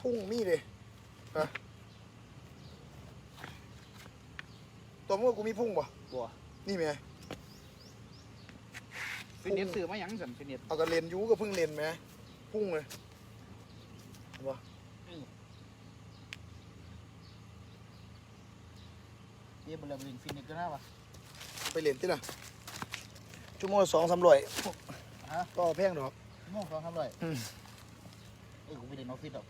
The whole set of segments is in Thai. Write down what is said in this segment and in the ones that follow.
พุ่งมีเลยอะตัวมึงว่ากูมีพุ่งป่ะบัวนี่ไหมฟิตเนสซื้อมาหยังสันฟิตเนสเอากระเลนยูก็เพิ่งเลนไหมพุ่งเลยเห็นปะเดี๋ยวบริเวณฟิตเนสก็น่าวะไปเลนที่ล่ะชั่วโมงละสองสามร้อยฮะก็แพงดอกโม่สองทำไรอืมเอ้ยกูไปเรียนออฟฟิศหรอก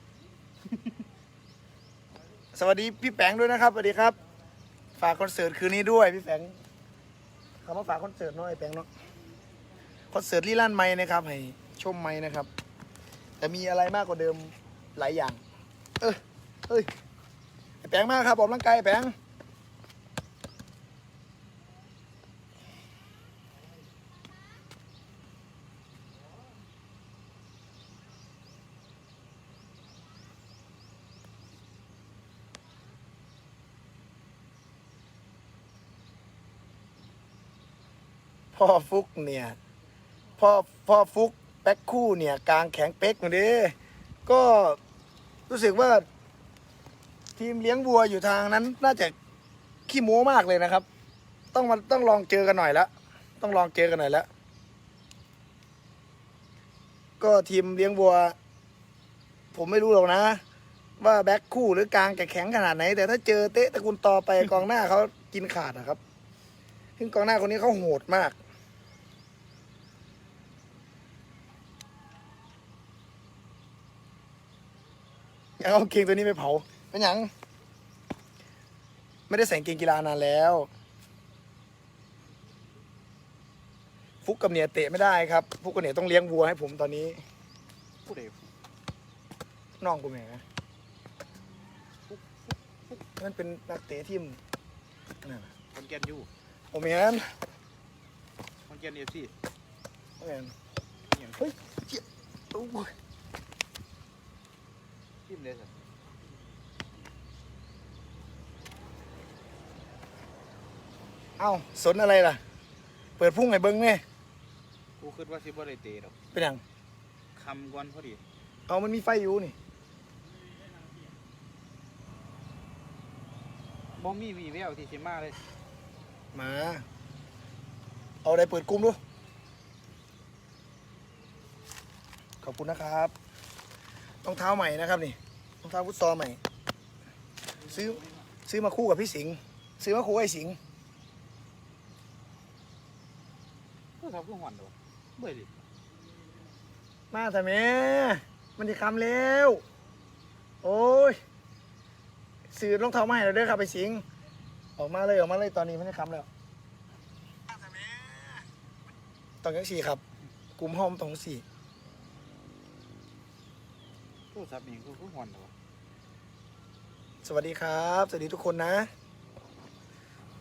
สวัสดีพี่แปงด้วยนะครับสวัสดีครับ ฝากคอนเสิร์ตคืนนี้ด้วยพี่แปงเขามาฝากคอนเสิร์ตน้อยแปงเนาะคอนเสิร์ตลี่ลั่นไม้นะครับให้ชมไม้นะครับ แต่มีอะไรมากกว่าเดิมหลายอย่าง เออเฮ้ยไอ้แปงมากครับออกกำลังกายไอ้แปง พ่อฟุกเนี่ย พ่อพ่อฟุกแป๊กคู่เนี่ยกลางแข็งเป๊กมาดิก็รู้สึกว่าทีมเลี้ยงวัวอยู่ทางนั้น น่าจะขี้โม้มากเลยนะครับ ต้องมาต้องลองเจอกันหน่อยละต้องลองเจอกันหน่อยละก็ทีมเลี้ยงวัว ผมไม่รู้หรอกนะ ว่าแบ็คคู่หรือกลางจะแข็งขนาดไหน แต่ถ้าเจอเตะตะกุลต่อไปกองหน้าเขากินขาดนะครับซึ่งกองหน้าคนนี้เขาโหดมาก อยากเอากางเกงตัวนี้ไปเผาเป็นหยัง ไม่ได้ใส่กางเกงกีฬานานแล้ว ฟุกกับเนี่ยเตะไม่ได้ครับ ฟุกกับเนี่ยต้องเลี้ยงวัวให้ผมตอนนี้ผู้ใดน้องกูแหมนั่นเป็นนักเตะทีมนั่นน่ะคอนแกนยูโอแมนคอนแกนเอฟซีโอแมน เฮ้ยเจี๊ยโอ้ย ทีมเลยสันเอ้าสนอะไรล่ะ เปิดพุ่งไงเบิ้งไงกูคิดว่าซิบ่ได้เตะหรอกเป็นหยังคำก่อนพอดีเอามันมีไฟอยู่นี่บ่มีวีแววที่สิมาเลย มา เอาอะไรเปิดกลุ่มดู ขอบคุณนะครับ รองเท้าใหม่นะครับนี่รองเท้าฟุตซอลใหม่ ซื้อซื้อมาคู่กับพี่สิงห์ซื้อมาคู่กับไอ้สิงห์ก็ทำเพื่อหวันเดอกเบื่อดิมาแต่แม่มันจะคำแล้วโอ้ยซื้อรองเท้าใหม่แล้วเด้อครับไปสิงห์ออกมาเลยออกมาเลยตอนนี้มันจะคำแล้วต้องยังสี่ครับ กลุ่มห้อมต้องสี่ ผู้สับนี่กูคือหวันเดอกสวัสดีครับ สวัสดีทุกคนนะ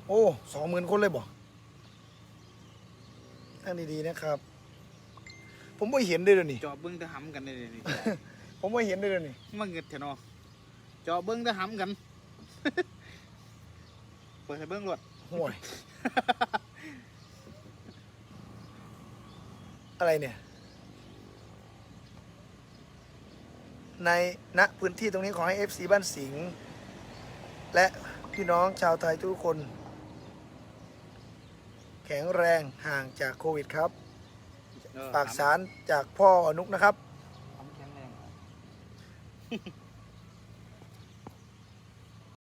โอ้สองหมื่นคนเลยบ่ตั้งดีๆนะครับ ผมไม่เห็นเลยเดี๋ยวนี้จอเบิ้งแตะหำกันเลยนี่ ผมไม่เห็นเลยเดี๋ยวนี้มันเงิดเถอะเนาะจอเบิ้งแตะหำกัน เปิดให้เบิ้งรถห่วย อะไรเนี่ย ในณพื้นที่ตรงนี้ขอให้ FC บ้านสิงห์และพี่น้องชาวไทยทุกคน แข็งแรงห่างจากโควิดครับเออฝากสารจากพ่ออนุกนะครับหำแข็งแรง